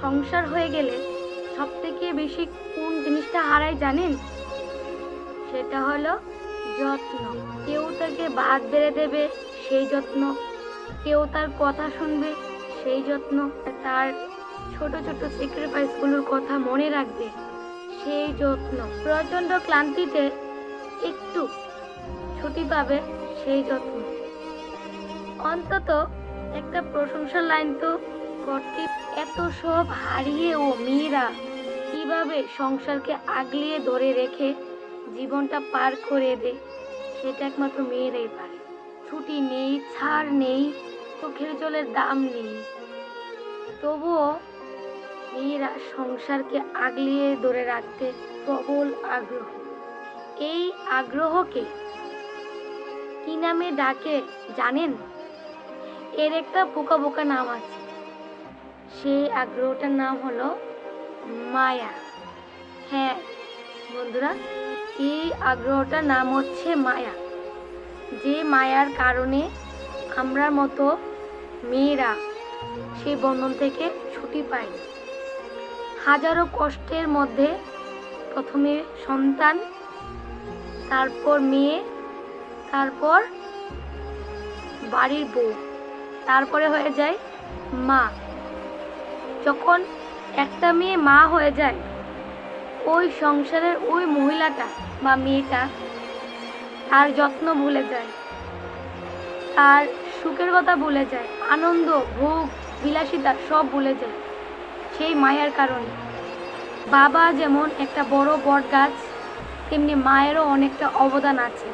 সংসার হয়ে গেলে সব থেকে বেশি কোন জিনিসটা হারায় জানেন? সেটা হলো যত্ন। কেউ তাকে বাদ বেড়ে দেবে, সেই যত্ন। কেউ তার কথা শুনবে, সেই যত্ন। তার ছোট ছোট স্যাক্রিফাইসগুলোর কথা মনে রাখবে, সেই যত্ন। প্রচণ্ড ক্লান্তিতে একটু ছুটি পাবে, সেই যত্ন। অন্তত একটা প্রশংসার লাইন তো করতে এত সব হারিয়ে ও মেয়েরা কীভাবে সংসারকে আগলিয়ে ধরে রেখে জীবনটা পার করে দেয় সেটা একমাত্র মেয়েরাই পারে। ছুটি নেই, ছাড় নেই, চোখের জলের দাম নেই। তবুও মেয়েরা সংসারকে আগলিয়ে ধরে রাখতে প্রবল আগ্রহ। এই আগ্রহকে কি নামে ডাকে জানেন? এর একটা বোকা বোকা নাম আছে। সেই আগ্রহটার নাম হলো মায়া। হ্যাঁ বন্ধুরা, এই আগ্রহটার নাম হচ্ছে মায়া। যে মায়ার কারণে আমরা মতো মেয়েরা সেই বন্ধন থেকে ছুটি পাই। হাজারো কষ্টের মধ্যে প্রথমে সন্তান, তারপর মেয়ে, তারপর বাড়ির বউ, তারপরে হয়ে যায় মা। যখন একটা মেয়ে মা হয়ে যায়, ওই সংসারের ওই মহিলাটা বা মেয়েটা তার যত্ন ভুলে যায়, তার সুখের কথা ভুলে যায়, আনন্দ, ভোগ, বিলাসিতা সব ভুলে যায় সেই মায়ের কারণে। বাবা যেমন একটা বড় বট গাছ তেমনি মায়েরও অনেকটা অবদান আছে।